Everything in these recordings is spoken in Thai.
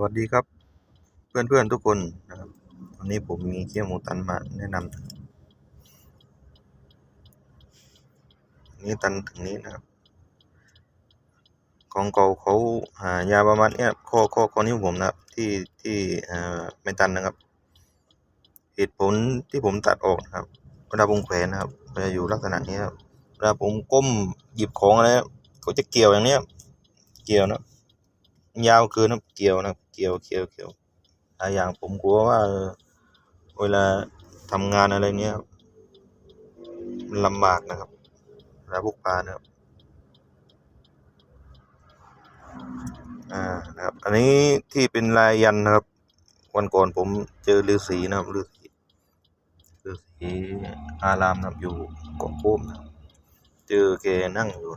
สวัสดีครับเพื่อนเพื่อนๆทุกคนนะครับวันนี้ผมมีเคี่ยวหมูตันมาแนะนำนี่ตันถึงนี้นะครับ ของเก่าเขาหายาประมาณเนี้ยข้อข้อข้อนิ้วผมนะครับที่ที่ไม่ตันนะครับ เหตุผลที่ผมตัดออกนะครับเวลาผมแขวนนะครับมันจะอยู่ลักษณะนี้ครับเวลาผมก้มหยิบของอะไรครับเขาจะเกี่ยวอย่างเนี้ย เกี่ยวนะยาวเกินนะเกี่ยวนะ เกี่ยวเกี่ยวเกี่ยวหลายอย่างผมกลัวว่าเวลาทำงานอะไรเนี้ยมันลำบากนะครับเวลาพกพานะครับอ่านะครับ อันนี้ที่เป็นลายยันนะครับ วันก่อนผมเจอฤาษีนะครับฤาษีฤาษีอารามนะครับอยู่เกาะโค้มนะเจอแกนั่งอยู่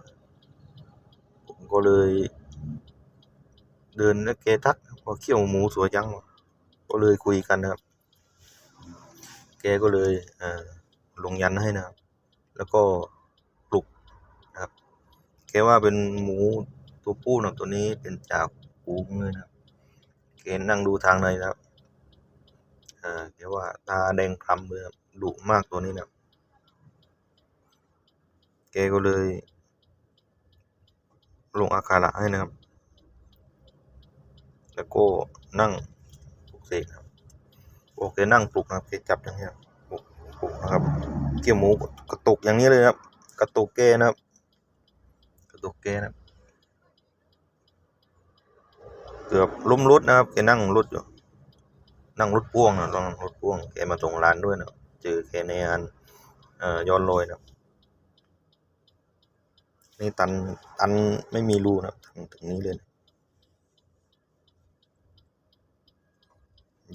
ผมก็เลย เดินแล้วแกทักว่าเขี้ยวหมูสวยจังก็เลยคุยกันนะครับ แกก็เลยอลงยันให้นะครับ แล้วก็ปลุกนะครับ แกว่าเป็นหมูตัวผู้นะครับตัวนี้เป็นจากฝูงเลยนะครับแกนั่งดูทางในนะครับอ่าแกว่าตาแดงคล้ำเลยครับดุมากตัวนี้นะครับแกก็เลย ลงอาคาระให้นะครับ แล้วก็นั่งปลุกเสกครับโอเคนั่งปลุกนะครับจับอย่างเงี้ยปลุกปลุกนะครับเกี่ยวหมูกระตุกอย่างนี้เลยครับ กระตุกแกนะครับ กระตุกแกนะครับเกือบล้มรถนะครับแกนั่งรถอยู่นั่งรถพ่วงนะนั่งรถพ่วงแกมาส่งร้านด้วยนะเจอแกในงานเอ่อย้อนรอยนะนี่ตันตันไม่มีรูนะครับถึงถึงนี้เลยนะ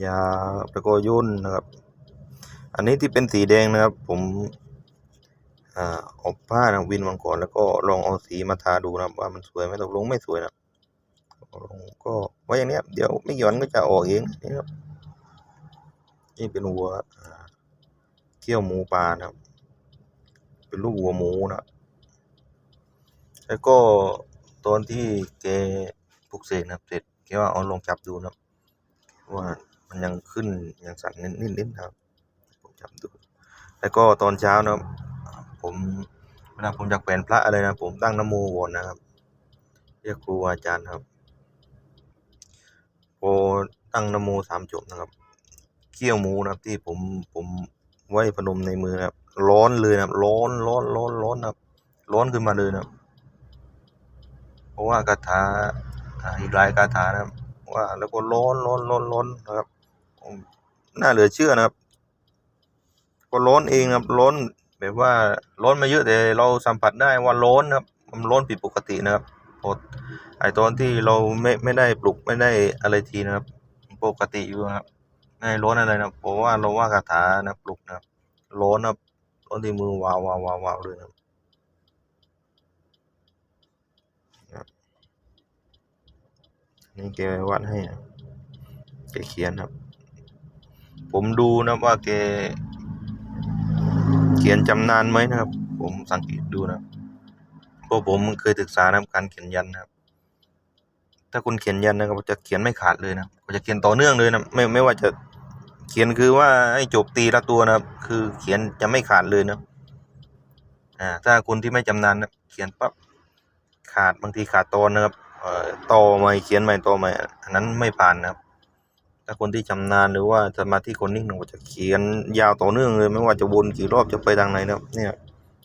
ยาแล้วก็ย่นนะครับ อันนี้ที่เป็นสีแดงนะครับ ผมอ่าอาผ้านะวินวันก่อนแล้วก็ลองเอาสีมาทาดูนะครับ ว่ามันสวยไหมตกลงไม่สวยนะตกลงก็ไว้อย่างเนี้ยเดี๋ยวไม่กี่วันก็จะออกเองนี่ครับนี่เป็นวัวเขี้ยวหมูปลานะครับ เป็นลูกวัวหมูนะแล้วก็ตอนที่แกปลุกเสกนะเสร็จแกว่าเอาลองจับดูนะว่า มันยังขึ้นยังสั่นนิดๆนะครับผมจับดู แล้วก็ตอนเช้านะครับ ผมเวลาผมอยากแขวนพระอะไรนะผมตั้งนโมก่อนนะครับ เรียกครูอาจารย์ครับพอตั้งนโมสามจบนะครับเคี่ยวหมูนะครับที่ผมผมไว้พนมในมือนะครับ ร้อนเลยนะครับ ร้อนร้อนร้อนร้อนนะครับ ร้อนขึ้นมาเลยนะครับ เพราะว่าคาถาอีกหลายคาถานะครับ ว่าแล้วก็ร้อนร้อนร้อนร้อนนะครับ น่าเหลือเชื่อนะครับ ก็ร้อนเองนะครับร้อนแบบว่าร้อนมาเยอะแต่เราสัมผัสได้ว่าร้อนนะครับ มันร้อนผิดปกตินะครับพอไอตอนที่เราไม่ไม่ได้ปลุกไม่ได้อะไรทีนะครับ ปกติอยู่นะครับไม่ร้อนอะไรนะเพราะว่าเราว่าคาถานะปลุกนะครับร้อนนะครับร้อนที่มือวาววาววาววาวเลยนะครับนี่แกวัดให้นะแกเขียนครับ ผมดูนะว่าแกเขียนจำนานไหมนะครับ ผมสังเกตดูนะเพราะผมเคยศึกษานะการเขียนยันนะครับ ถ้าคุณเขียนยันนะครับจะเขียนไม่ขาดเลยนะจะเขียนต่อเนื่องเลยนะไม่ไม่ว่าจะเขียนคือว่าให้จบตีละตัวนะครับ คือเขียนจะไม่ขาดเลยนะอ่าถ้าคุณที่ไม่จำนานนะเขียนปั๊บขาดบางทีขาดตอนนะครับต่อใหม่เขียนใหม่ต่อใหม่อันนั้นไม่ผ่านนะครับ ถ้าคนที่ชำนาญหรือว่าสมาธิคนนิ่งเราจะเขียนยาวต่อเนื่องเลย ไม่ว่าจะวนกี่รอบจะไปทางไหนนะครับ เนี่ย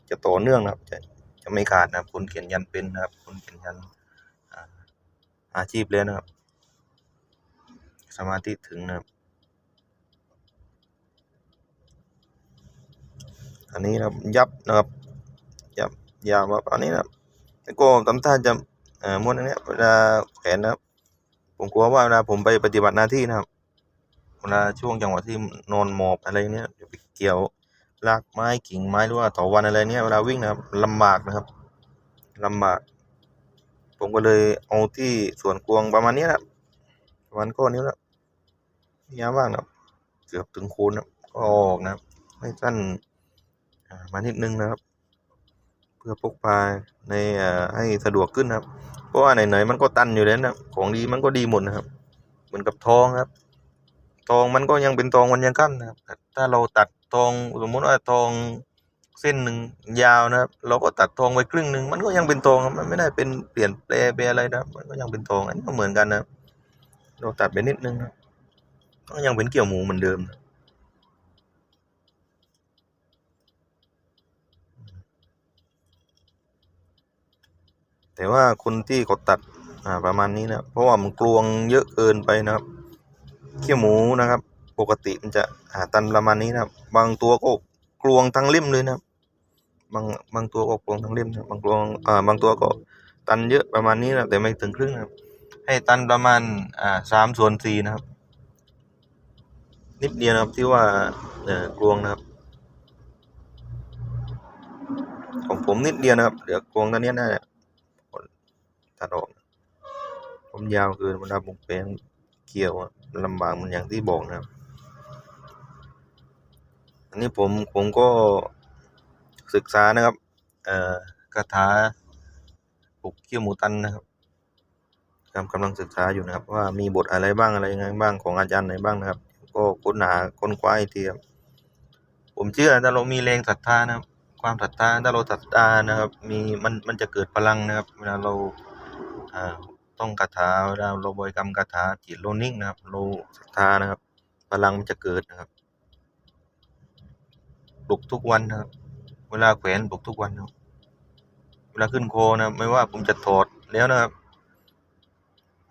จะต่อเนื่องนะครับ จะจะไม่ขาดนะครับ คนเขียนยันเป็นนะครับ คนเขียนยันอาชีพเลยนะครับ สมาธิถึงนะครับ อันนี้นะครับยับนะครับยับยาวมาอันนี้นะครับแล้วก็ทำท่าจะเอ่อม้วนอันนี้เวลาแขวนนะครับ ผมกลัวว่าเวลาผมไปปฏิบัติหน้าที่นะครับเวลาช่วงจังหวะที่นอนหมอบอะไรเนี้ยไปเกี่ยวรากไม้กิ่งไม้หรือว่าเถาวัลย์อะไรเนี้ยเวลาวิ่งนะครับลำบากนะครับลำบาก ผมก็เลยเอาที่ส่วนกวงประมาณนี้นะครับประมาณก้อนนิ้วนะยาวมากนะครับเกือบถึงโคนนะครับก็ออกนะครับไม่สั้นอ่ามานิดนึงนะครับ เพื่อพกพาในให้สะดวกขึ้นนะครับ เพราะว่าไหนๆมันก็ตันอยู่แล้วนะของดีมันก็ดีหมดนะครับ เหมือนกับทองครับ ทองมันก็ยังเป็นทองวันยังค่ำนะครับ ถ้าเราตัดทองสมมติว่าทองเส้นหนึ่งยาวนะครับ เราก็ตัดทองไว้ครึ่งหนึ่งมันก็ยังเป็นทองครับมันไม่ได้เป็นเปลี่ยนแปลงไปอะไรนะครับ มันก็ยังเป็นทองอันนี้ก็เหมือนกันนะครับเราตัดไปนิดนึงนะก็ยังเป็นเกี่ยวหมูเหมือนเดิมนะ แต่ว่าคนที่เขาตัดอ่าประมาณนี้นะเพราะว่ามันกลวงเยอะเกินไปนะครับเขี้ยวหมูนะครับ ปกติมันจะหาตันประมาณนี้นะครับ บางตัวก็กลวงทั้งเล่มเลยนะครับบางบางตัวก็กลวงทั้งเล่มนะบางกลวงอ่าบางตัวก็ตันเยอะประมาณนี้นะแต่ไม่ถึงครึ่งนะครับ ให้ตันประมาณอ่าสามส่วนสี่นะครับ นิดเดียวนะครับที่ว่าเอ่อกลวงนะครับ ของผมนิดเดียวนะครับเหลือกลวงตอนนี้ยน่าจะ ตัดออก ผมยาวเกินเวลาผมเป็นเกี่ยวอะมันลำบากมันอย่างที่บอกนะครับ อันนี้ผมผมก็ศึกษานะครับ เอ่อคาถาปลุกเขี้ยวหมูตันนะครับกำกำลังศึกษาอยู่นะครับ ว่ามีบทอะไรบ้างอะไรยังไงบ้างของอาจารย์ไหนบ้างนะครับ ก็ค้นหาค้นคว้าอีกทีครับผมเชื่อถ้าเรามีแรงศรัทธานะครับ ความศรัทธาถ้าเราศรัทธานะครับ มีมันมันจะเกิดพลังนะครับ เวลาเรา อ่าต้องคาถาเวลาเราบริกรรมคาถาจิตเรานิ่งนะครับเราศรัทธานะครับ พลังมันจะเกิดนะครับปลุกทุกวันนะครับ เวลาแขวนปลุกทุกวันนะครับเวลาขึ้นโคนะไม่ว่าผมจะถอดแล้วนะครับ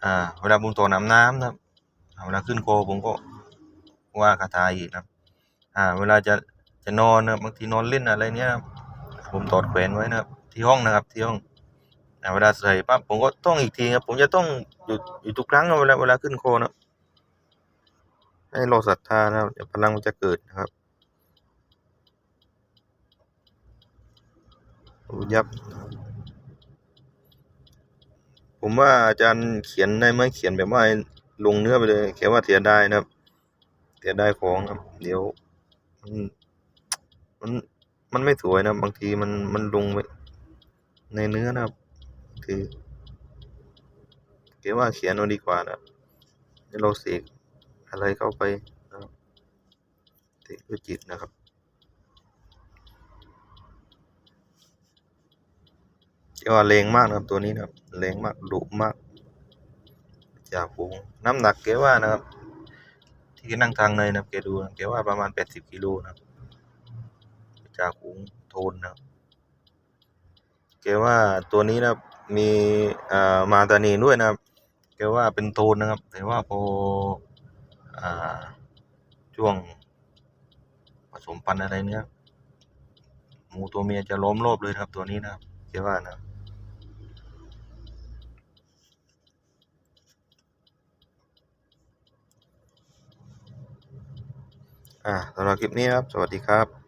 อ่า เวลาผมถอดน้ำน้ำนะครับเวลาขึ้นโคผมก็ว่าคาถาอีกนะครับ อ่า เวลาจะจะนอนนะบางทีนอนเล่นอะไรเนี้ยนะผมถอดแขวนไว้นะครับ ที่ห้องนะครับที่ห้อง เวลาใส่ปั๊บผมก็ต้องอีกทีครับ ผมจะต้องอยู่อยู่ทุกครั้งนะเวลาเวลาขึ้นโคนะให้เราศรัทธานะครับพลังมันจะเกิดนะครับยับ ผมว่าอาจารย์เขียนได้ไหมเขียนแบบว่าลงเนื้อไปเลยแค่ว่าเสียดายนะครับ เสียดายของครับ เดี๋ยวมันมันมันไม่สวยนะบางทีมันมันลงไปในเนื้อนะครับ คือเขียนว่าเขียนเอาดีกว่านะให้เราเสกอะไรเข้าไปนะครับเสกด้วยจิตนะครับเรียกว่าแรงมากนะครับตัวนี้นะครับแรงมากดุมาก จากฝูงน้ำหนักแกว่านะครับ ที่นั่งทางในนะครับแกดูนะแกว่าประมาณแปดสิบกิโลนะจากฝูงโทนนะครับแกว่าตัวนี้นะครับ มีอ่ามาตานีด้วยนะครับแกว่าเป็นโทนนะครับ แต่ว่าพออ่าช่วงผสมพันธุ์อะไรเนี้ยหมูตัวเมียจะล้อมรอบเลยครับตัวนี้นะครับแกว่านะอ่าสำหรับคลิปนี้ครับ สวัสดีครับ